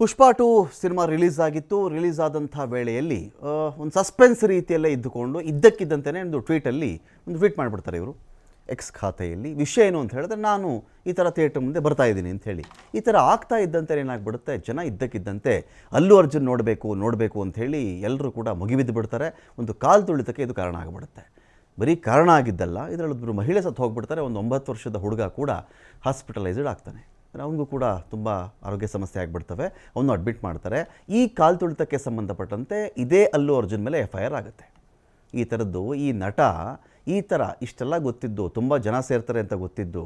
ಪುಷ್ಪ two cinema release ಆಗಿತ್ತು release ಆದಂಥ ವೇಳೆಯಲ್ಲಿ ಒಂದು ಸಸ್ಪೆನ್ಸ್ ರೀತಿಯಲ್ಲೇ ಇದ್ದುಕೊಂಡು ಇದ್ದಕ್ಕಿದ್ದಂತೆಯೇ ಒಂದು ಟ್ವೀಟಲ್ಲಿ ಒಂದು ಟ್ವೀಟ್ ಮಾಡಿಬಿಡ್ತಾರೆ ಇವರು. ಎಕ್ಸ್ ಖಾತೆಯಲ್ಲಿ ವಿಷಯ ಏನು ಅಂತ ಹೇಳಿದ್ರೆ, ನಾನು ಈ ಥರ ಥಿಯೇಟರ್ ಮುಂದೆ ಬರ್ತಾ ಇದ್ದೀನಿ ಅಂಥೇಳಿ ಈ ಥರ ಆಗ್ತಾ ಇದ್ದಂತೆ ಏನಾಗ್ಬಿಡುತ್ತೆ? ಜನ ಇದ್ದಕ್ಕಿದ್ದಂತೆ ಅಲ್ಲು ಅರ್ಜುನ್ ನೋಡಬೇಕು ನೋಡಬೇಕು ಅಂಥೇಳಿ ಎಲ್ಲರೂ ಕೂಡ ಮುಗಿಬಿದ್ದು ಬಿಡ್ತಾರೆ. ಒಂದು ಕಾಲು ತುಳಿತಕ್ಕೆ ಇದು ಕಾರಣ ಆಗಿಬಿಡುತ್ತೆ. ಬರೀ ಕಾರಣ ಆಗಿದ್ದಲ್ಲ ಇದರಲ್ಲೊಬ್ಬರು ಮಹಿಳೆ ಸತ್ತು ಹೋಗ್ಬಿಡ್ತಾರೆ. ಒಂದು ಒಂಬತ್ತು ವರ್ಷದ ಹುಡುಗ ಕೂಡ ಹಾಸ್ಪಿಟಲೈಸ್ಡ್ ಆಗ್ತಾನೆ. ಅವನಿಗೂ ಕೂಡ ತುಂಬ ಆರೋಗ್ಯ ಸಮಸ್ಯೆ ಆಗಿಬಿಡ್ತವೆ. ಅವನು ಅಡ್ಮಿಟ್ ಮಾಡ್ತಾರೆ. ಈ ಕಾಲು ತುಳಿತಕ್ಕೆ ಸಂಬಂಧಪಟ್ಟಂತೆ ಇದೇ ಅಲ್ಲು ಅರ್ಜುನ್ ಮೇಲೆ ಎಫ್ ಐ ಆರ್ ಆಗುತ್ತೆ. ಈ ಥರದ್ದು, ಈ ನಟ ಈ ಥರ ಇಷ್ಟೆಲ್ಲ ಗೊತ್ತಿದ್ದು, ತುಂಬ ಜನ ಸೇರ್ತಾರೆ ಅಂತ ಗೊತ್ತಿದ್ದು,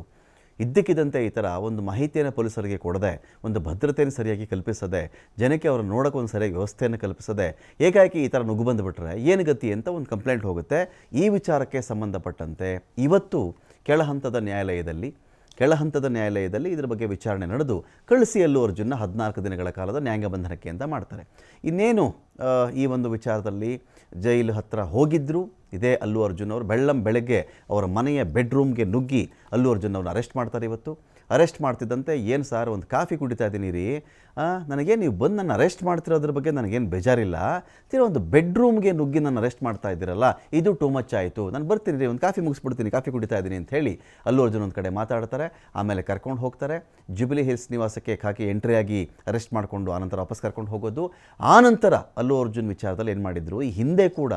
ಇದ್ದಕ್ಕಿದ್ದಂತೆ ಈ ಥರ ಒಂದು ಮಾಹಿತಿಯನ್ನು ಪೊಲೀಸರಿಗೆ ಕೊಡದೆ, ಒಂದು ಭದ್ರತೆಯನ್ನು ಸರಿಯಾಗಿ ಕಲ್ಪಿಸದೆ, ಜನಕ್ಕೆ ಅವರ ನೋಡೋಕೆ ಒಂದು ಸರಿಯಾಗಿ ವ್ಯವಸ್ಥೆಯನ್ನು ಕಲ್ಪಿಸದೆ, ಏಕಾಏಕಿ ಈ ಥರ ನುಗ್ಗು ಬಂದುಬಿಟ್ರೆ ಏನು ಗತಿ ಅಂತ ಒಂದು ಕಂಪ್ಲೇಂಟ್ ಹೋಗುತ್ತೆ. ಈ ವಿಚಾರಕ್ಕೆ ಸಂಬಂಧಪಟ್ಟಂತೆ ಇವತ್ತು ಕೆಳ ಹಂತದ ನ್ಯಾಯಾಲಯದಲ್ಲಿ ಕೆಳ ಹಂತದ ನ್ಯಾಯಾಲಯದಲ್ಲಿ ಇದರ ಬಗ್ಗೆ ವಿಚಾರಣೆ ನಡೆದು ಕಳಿಸಿ ಅಲ್ಲು ಅರ್ಜುನ್ನ ಹದಿನಾಲ್ಕು ದಿನಗಳ ಕಾಲದ ನ್ಯಾಯಾಂಗ ಬಂಧನಕ್ಕೆ ಅಂತ ಮಾಡ್ತಾರೆ. ಇನ್ನೇನು ಈ ಒಂದು ವಿಚಾರದಲ್ಲಿ ಜೈಲು ಹತ್ತಿರ ಹೋಗಿದ್ದರು ಇದೇ. ಅಲ್ಲು ಅರ್ಜುನ್ ಅವರು ಬೆಳ್ಳಂ ಬೆಳಗ್ಗೆ ಅವರ ಮನೆಯ ಬೆಡ್ರೂಮ್ಗೆ ನುಗ್ಗಿ ಅಲ್ಲು ಅರ್ಜುನ್ ಅವ್ರನ್ನ ಅರೆಸ್ಟ್ ಮಾಡ್ತಾರೆ ಇವತ್ತು. ಅರೆಸ್ಟ್ ಮಾಡ್ತಿದ್ದಂತೆ, ಏನು ಸರ್ ಒಂದು ಕಾಫಿ ಕುಡಿತಾ ಇದ್ದೀನಿ ರೀ ನನಗೆ ನೀವು ಬಂದು ನನ್ನ ಅರೆಸ್ಟ್ ಮಾಡ್ತಿರೋದ್ರ ಬಗ್ಗೆ ನನಗೇನು ಬೇಜಾರಿಲ್ಲ? ತೀರ ಒಂದು ಬೆಡ್ರೂಮ್ಗೆ ನುಗ್ಗಿ ನನ್ನ ಅರೆಸ್ಟ್ ಮಾಡ್ತಾ ಇದ್ದೀರಲ್ಲ, ಇದು ಟೂ ಮಚ್ ಆಯಿತು. ನಾನು ಬರ್ತೀನಿ ರೀ, ಒಂದು ಕಾಫಿ ಮುಗಿಸ್ಬಿಡ್ತೀನಿ, ಕಾಫಿ ಕುಡಿತಾ ಇದ್ದೀನಿ ಅಂತ ಹೇಳಿ ಅಲ್ಲು ಅರ್ಜುನ್ ಒಂದು ಕಡೆ ಮಾತಾಡ್ತಾರೆ. ಆಮೇಲೆ ಕರ್ಕೊಂಡು ಹೋಗ್ತಾರೆ. ಜುಬಿಲಿ ಹಿಲ್ಸ್ ನಿವಾಸಕ್ಕೆ ಹಾಕಿ ಎಂಟ್ರಿ ಆಗಿ ಅರೆಸ್ಟ್ ಮಾಡಿಕೊಂಡು ಆನಂತರ ವಾಪಸ್ ಕರ್ಕೊಂಡು ಹೋಗೋದು. ಆನಂತರ ಅಲ್ಲು ಅರ್ಜುನ್ ವಿಚಾರದಲ್ಲಿ ಏನು ಮಾಡಿದ್ರು, ಈ ಹಿಂದೆ ಕೂಡ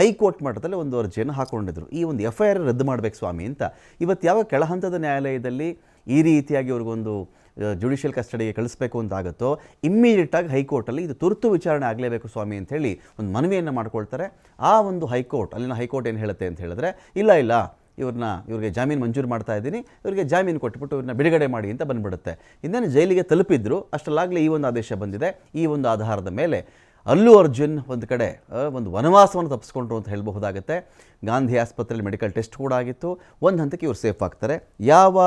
ಹೈಕೋರ್ಟ್ ಮಟ್ಟದಲ್ಲಿ ಒಂದು ಅರ್ಜಿಯನ್ನು ಹಾಕೊಂಡಿದ್ರು. ಈ ಒಂದು ಎಫ್ ಐ ಆರ್ ರದ್ದು ಮಾಡಬೇಕು ಸ್ವಾಮಿ ಅಂತ. ಇವತ್ತು ಯಾವ ಕೆಳಹಂತದ ನ್ಯಾಯಾಲಯದಲ್ಲಿ ಈ ರೀತಿಯಾಗಿ ಅವ್ರಿಗೊಂದು ಜುಡಿಷಿಯಲ್ ಕಸ್ಟಡಿಗೆ ಕಳಿಸ್ಬೇಕು ಅಂತ ಆಗುತ್ತೋ ಇಮ್ಮಿಡಿಯೇಟಾಗಿ ಹೈಕೋರ್ಟಲ್ಲಿ ಇದು ತುರ್ತು ವಿಚಾರಣೆ ಆಗಲೇಬೇಕು ಸ್ವಾಮಿ ಅಂತ ಹೇಳಿ ಒಂದು ಮನವಿಯನ್ನು ಮಾಡ್ಕೊಳ್ತಾರೆ. ಆ ಒಂದು ಹೈಕೋರ್ಟ್, ಅಲ್ಲಿನ ಹೈಕೋರ್ಟ್ ಏನು ಹೇಳುತ್ತೆ ಅಂತ ಹೇಳಿದ್ರೆ, ಇಲ್ಲ ಇಲ್ಲ, ಇವ್ರನ್ನ, ಇವ್ರಿಗೆ ಜಾಮೀನು ಮಂಜೂರು ಮಾಡ್ತಾ ಇದ್ದೀನಿ, ಇವರಿಗೆ ಜಾಮೀನು ಕೊಟ್ಬಿಟ್ಟು ಇವ್ರನ್ನ ಬಿಡುಗಡೆ ಮಾಡಿ ಅಂತ ಬಂದ್ಬಿಡುತ್ತೆ. ಇನ್ನೇನು ಜೈಲಿಗೆ ತಲುಪಿದ್ರು, ಅಷ್ಟರಲ್ಲಾಗಲೇ ಈ ಒಂದು ಆದೇಶ ಬಂದಿದೆ. ಈ ಒಂದು ಆಧಾರದ ಮೇಲೆ ಅಲ್ಲು ಅರ್ಜುನ್ ಒಂದು ಕಡೆ ಒಂದು ವನವಾಸವನ್ನು ತಪ್ಪಿಸ್ಕೊಂಡ್ರು ಅಂತ ಹೇಳಬಹುದಾಗುತ್ತೆ. ಗಾಂಧಿ ಆಸ್ಪತ್ರೆಯಲ್ಲಿ ಮೆಡಿಕಲ್ ಟೆಸ್ಟ್ ಕೂಡ ಆಗಿತ್ತು. ಒಂದು ಹಂತಕ್ಕೆ ಇವರು ಸೇಫ್ ಆಗ್ತಾರೆ. ಯಾವ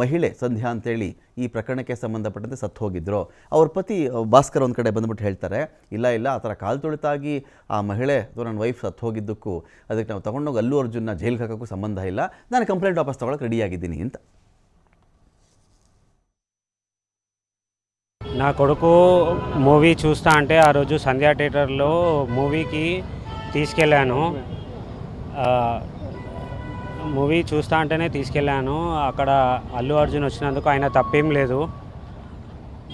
ಮಹಿಳೆ ಸಂಧ್ಯಾ ಅಂತೇಳಿ ಈ ಪ್ರಕರಣಕ್ಕೆ ಸಂಬಂಧಪಟ್ಟಂತೆ ಸತ್ತು ಹೋಗಿದ್ರು, ಅವ್ರ ಪತಿ ಭಾಸ್ಕರ್ ಒಂದು ಕಡೆ ಬಂದ್ಬಿಟ್ಟು ಹೇಳ್ತಾರೆ, ಇಲ್ಲ ಇಲ್ಲ, ಆ ಥರ ಕಾಲು ತುಳಿತಾಗಿ ಆ ಮಹಿಳೆ, ಅಥವಾ ನನ್ನ ವೈಫ್ ಸತ್ತು ಹೋಗಿದ್ದಕ್ಕೂ, ಅದಕ್ಕೆ ನಾವು ತೊಗೊಂಡೋಗಿ ಅಲ್ಲು ಅರ್ಜುನ ಜೈಲಿಗೆ ಹಾಕೋಕ್ಕೂ ಸಂಬಂಧ ಇಲ್ಲ. ನಾನು ಕಂಪ್ಲೇಂಟ್ ವಾಪಸ್ ತೊಗೊಳಕ್ಕೆ ರೆಡಿಯಾಗಿದ್ದೀನಿ ಅಂತ. నా కొడుకు మూవీ చూస్తా అంటే ఆ రోజు సంధ్యా థియేటర్లో మూవీకి తీసుకెళ్ళాను. మూవీ చూస్తా అంటేనే తీసుకెళ్ళాను. అక్కడ అల్లు అర్జున్ వచ్చినందుకు ఆయన తప్పేం లేదు.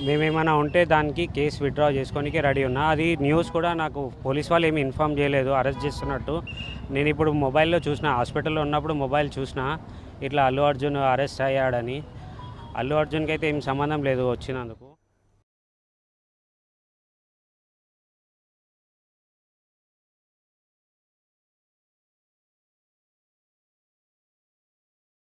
మేమేమైనా ఉంటే దానికి కేసు విత్డ్రా చేసుకోనికి రెడీ ఉన్నా. అది న్యూస్ కూడా నాకు పోలీస్ వాళ్ళు ఏమి ఇన్ఫామ్ చేయలేదు. అరెస్ట్ చేస్తున్నట్టు. నేను ఇప్పుడు మొబైల్లో చూసిన హాస్పిటల్లో ఉన్నప్పుడు మొబైల్ చూసిన ఇట్లా అల్లు అర్జున్ అరెస్ట్ అయ్యాడని. అల్లు అర్జున్కి అయితే ఏం సంబంధం లేదు వచ్చినందుకు.